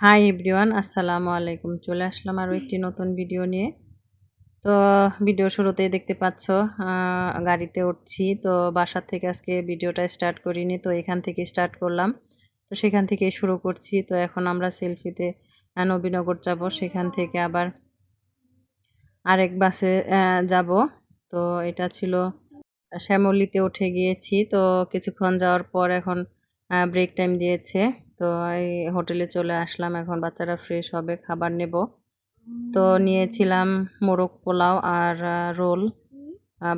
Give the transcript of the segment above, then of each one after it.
Hi everyone আসসালামু আলাইকুম। চলে আসলাম আরও একটি নতুন ভিডিও নিয়ে। তো ভিডিও শুরুতেই দেখতে পাচ্ছ গাড়িতে উঠছি। তো বাসার থেকে আজকে ভিডিওটা স্টার্ট করিনি, তো এখান থেকে স্টার্ট করলাম। তো সেখান থেকে শুরু করছি। তো এখন আমরা সেলফিতে নবীনগর যাব। সেখান থেকে আবার আরেক বাসে যাব। তো এটা ছিল শ্যামলিতে উঠে গিয়েছি। তো কিছুক্ষণ যাওয়ার পর এখন ব্রেক টাইম দিয়েছে। তো এই হোটেলে চলে আসলাম। এখন বাচ্চারা ফ্রেশ হবে খাবার নেব। তো নিয়েছিলাম মোরগ পোলাও আর রোল।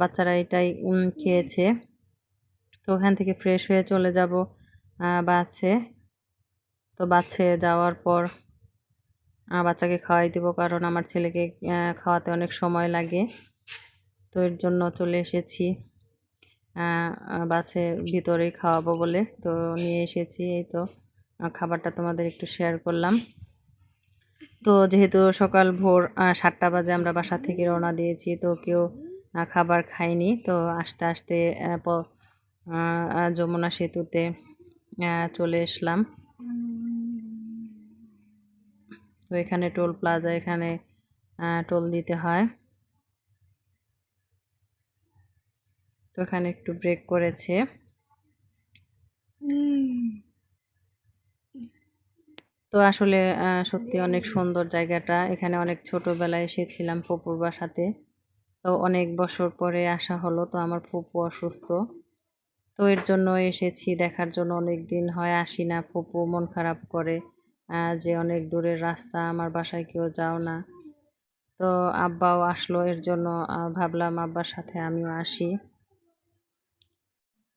বাচ্চারা এটাই খেয়েছে। তো ওখান থেকে ফ্রেশ হয়ে চলে যাব। বাসে। তো বাসে যাওয়ার পর বাচ্চাকে খাওয়াই দিব কারণ আমার ছেলেকে খাওয়াতে অনেক সময় লাগে। তো এর জন্য চলে এসেছি। বাসের ভিতরেই খাওয়াবো বলে। তো নিয়ে এসেছি এই তো। খাবারটা তোমাদের একটু শেয়ার করলাম। তো যেহেতু সকাল ভোর সাতটা বাজে আমরা বাসা থেকে রওনা দিয়েছি, তো কেউ খাবার খায়নি। তো আস্তে আস্তে যমুনা সেতুতে চলে এসলাম। তো এখানে টোল প্লাজা, এখানে টোল দিতে হয়। তো এখানে একটু ব্রেক করেছে। তো আসলে সত্যি অনেক সুন্দর জায়গাটা। এখানে অনেক ছোটবেলায় এসেছিলাম ফুপুর বাসাতে। তো অনেক বছর পরে আসা হলো, তো আমার ফুপু অসুস্থ। তো এর জন্য এসেছি, দেখার জন্য অনেক দিন হয়, আসি না। ফুপু মন খারাপ করে যে অনেক দূরের রাস্তা, আমার বাসায় কেউ যাও না। তো আব্বাও আসলো, এর জন্য ভাবলাম আব্বার সাথে আমিও আসি।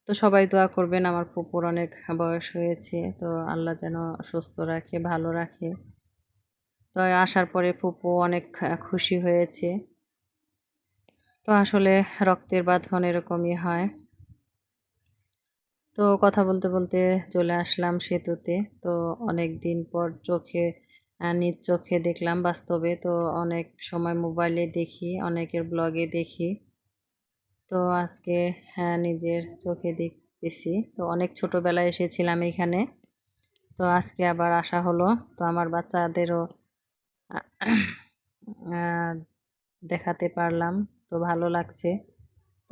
তো সবাই দোয়া করবেন, আমার ফুপুর অনেক বয়স হয়েছে, তো আল্লাহ যেন সুস্থ রাখে, ভালো রাখে। তো আসার পরে ফুপু অনেক খুশি হয়েছে। তো আসলে রক্তের বাঁধন এরকমই হয়। তো কথা বলতে বলতে চলে আসলাম সেতুতে। তো অনেক দিন পর চোখে নিজ চোখে দেখলাম বাস্তবে। তো অনেক সময় মোবাইলে দেখি, অনেকের ব্লগে দেখি। তো আজকে হ্যাঁ নিজের চোখে দেখতেছি। তো অনেক ছোটোবেলায় এসেছিলাম এখানে। তো আজকে আবার আসা হলো। তো আমার বাচ্চাদেরও দেখাতে পারলাম। তো ভালো লাগছে।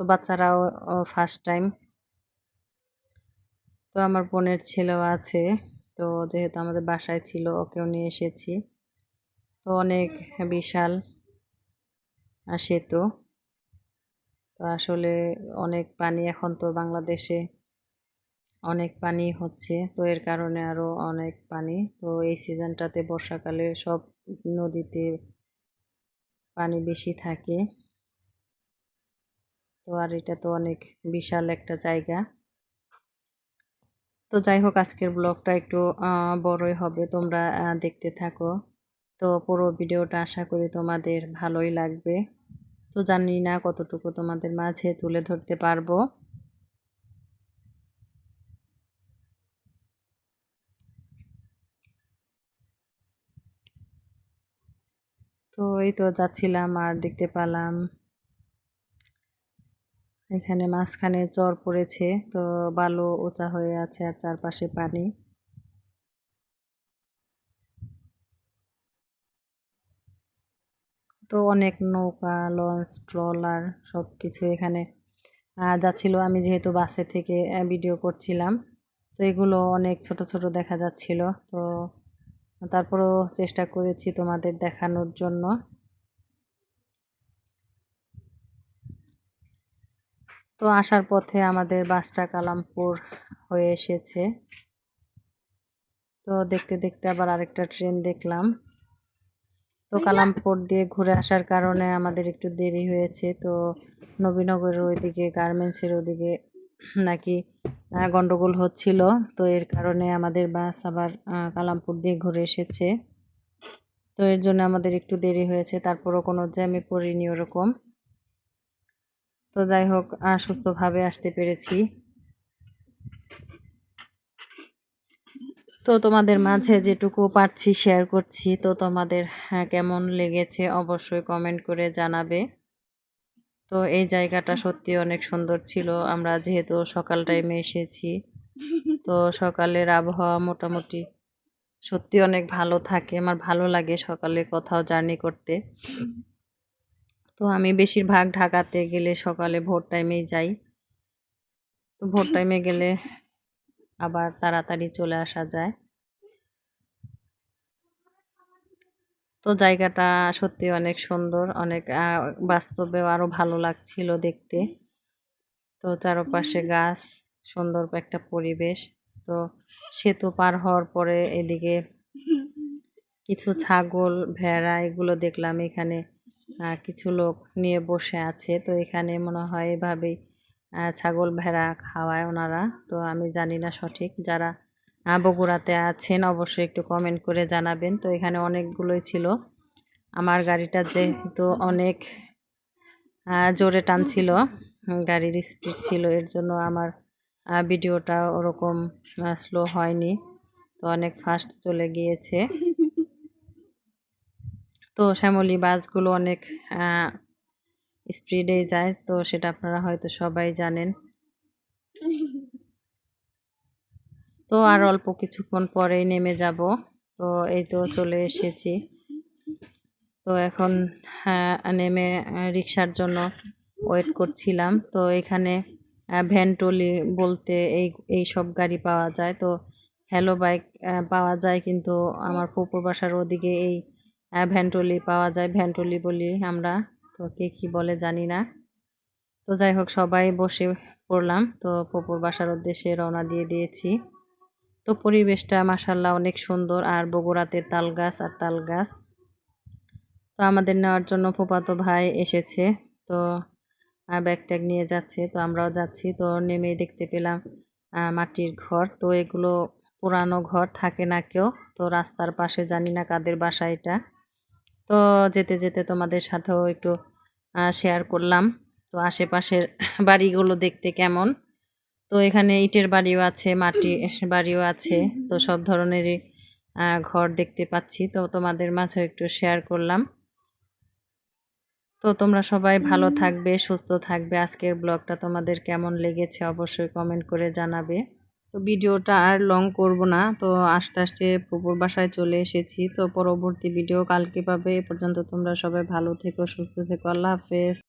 তো বাচ্চারাও ফার্স্ট টাইম তো আমার বোনের ছেলেও আছে। তো যেহেতু আমাদের বাসায় ছিল, ওকেও নিয়ে এসেছি। তো অনেক বিশাল সেতু। তো আসলে অনেক পানি এখন তো বাংলাদেশে অনেক পানি হচ্ছে, তো এর কারণে আরও অনেক পানি। তো এই সিজনটাতে বর্ষাকালে সব নদীতে পানি বেশি থাকে। তো আর এটা তো অনেক বিশাল একটা জায়গা। তো যাই হোক, আজকের ব্লগটা একটু বড়ই হবে, তোমরা দেখতে থাকো। তো পুরো ভিডিওটা আশা করি তোমাদের ভালোই লাগবে। তো জানি না কতটুকু তোমাদের মাঝে তুলে ধরতে পারব। তো এই তো যাচ্ছিলাম আর দেখতে পেলাম। এখানে মাঝখানে চর পড়েছে, তো বালু উঁচা হয়ে আছে আর চারপাশে পানি। তো অনেক নৌকা, লঞ্চ, ট্রলার সব কিছু এখানে যাচ্ছিল। আমি যেহেতু বাসে থেকে ভিডিও করছিলাম, তো এগুলো অনেক ছোট ছোট দেখা যাচ্ছিল। তো তারপরেও চেষ্টা করেছি তোমাদের দেখানোর জন্য। তো আসার পথে আমাদের বাসটা কালামপুর হয়ে এসেছে। তো দেখতে দেখতে আবার আরেকটা ট্রেন দেখলাম। তো কালামপুর দিয়ে ঘুরে আসার কারণে আমাদের একটু দেরি হয়েছে। তো নবীনগরের ওইদিকে, গার্মেন্টসের ওদিকে নাকি গন্ডগোল হচ্ছিল। তো এর কারণে আমাদের বাস আবার কালামপুর দিয়ে ঘুরে এসেছে। তো এর জন্য আমাদের একটু দেরি হয়েছে। তারপরও কোনো জ্যামে পড়িনি ওরকম। তো যাই হোক সুস্থভাবে আসতে পেরেছি। তো তোমাদের মাঝে যেটুকু পারছি শেয়ার করছি তো তোমাদের হ্যাঁ, কেমন লেগেছে অবশ্যই কমেন্ট করে জানাবে। তো এই জায়গাটা সত্যি অনেক সুন্দর ছিল। আমরা যেহেতু সকাল টাইমে এসেছি তো সকালের আবহাওয়া মোটামুটি সত্যি অনেক ভালো থাকে। আমার ভালো লাগে সকালে কোথাও জার্নি করতে। তো আমি বেশিরভাগ ঢাকাতে গেলে সকালে ভোর টাইমেই যাই। তো ভোর টাইমে গেলে আবার তাড়াতাড়ি চলে আসা যায়। তো জায়গাটা সত্যি অনেক সুন্দর, অনেক বাস্তবে আরও ভালো লাগছিল দেখতে। তো চারপাশে গাছ, সুন্দর একটা পরিবেশ। তো সেতু পার হওয়ার পরে এদিকে কিছু ছাগল, ভেড়া এগুলো দেখলাম এখানে কিছু লোক নিয়ে বসে আছে। তো এখানে মনে হয় এভাবেই ছাগল ভেড়া খাওয়ায় ওনারা। তো আমি জানি না সঠিক। যারা বগুড়াতে আছেন অবশ্যই একটু কমেন্ট করে জানাবেন। তো এখানে অনেকগুলোই ছিল। আমার গাড়িটা যেহেতু অনেক জোরে টানছিল গাড়ির স্পিড ছিল, এর জন্য আমার ভিডিওটা ওরকম স্লো হয়নি। তো অনেক ফাস্ট চলে গিয়েছে। তো শ্যামলী বাসগুলো অনেক স্পিডে যায় তো সেটা আপনারা হয়তো সবাই জানেন। তো আর অল্প কিছুক্ষণ পরেই নেমে যাব। তো এই তো চলে এসেছি। তো এখন হ্যাঁ, নেমে রিক্সার জন্য ওয়েট করছিলাম। তো এখানে ভ্যানটলি বলতে এই এই সব গাড়ি পাওয়া যায়। তো হ্যালো বাইক পাওয়া যায় কিন্তু আমার পুকুর বাসার ওদিকে এই ভ্যানটলি পাওয়া যায়। ভ্যানটলি বলি আমরা। তো কে কী বলে জানি না। তো যাই হোক, সবাই বসে পড়লাম। তো পুকুর বাসার উদ্দেশ্যে রওনা দিয়ে দিয়েছি। তো পরিবেশটা মাসাল্লাহ অনেক সুন্দর। আর বগুড়াতে তাল গাছ আর তাল গাছ। তো আমাদের নেওয়ার জন্য ফুপাতো ভাই এসেছে। তো ব্যাগ ট্যাগ নিয়ে যাচ্ছে। তো আমরাও যাচ্ছি। তো নেমেই দেখতে পেলাম মাটির ঘর। তো এগুলো পুরানো ঘর, থাকে না কেউ। তো রাস্তার পাশে জানি না কাদের বাসা এটা। তো যেতে যেতে তোমাদের সাথেও একটু শেয়ার করলাম। তো আশেপাশের বাড়িগুলো দেখতে কেমন? তো এখানে ইটের বাড়িও আছে মাটি বাড়িও আছে, তো সব ধরনেরই ঘর দেখতে পাচ্ছি। তো তোমাদের মাঝে একটু শেয়ার করলাম। তো তোমরা সবাই ভালো থাকবে, সুস্থ থাকবে। আজকের ব্লগটা তোমাদের কেমন লেগেছে অবশ্যই কমেন্ট করে জানাবে। তো ভিডিওটা আর লং করব না। তো আস্তে আস্তে পুকুর বাসায় চলে এসেছি। তো পরবর্তী ভিডিও কালকে পাবে। এ পর্যন্ত তোমরা সবাই ভালো থেকো, সুস্থ থেকো। আল্লাহ হাফেজ।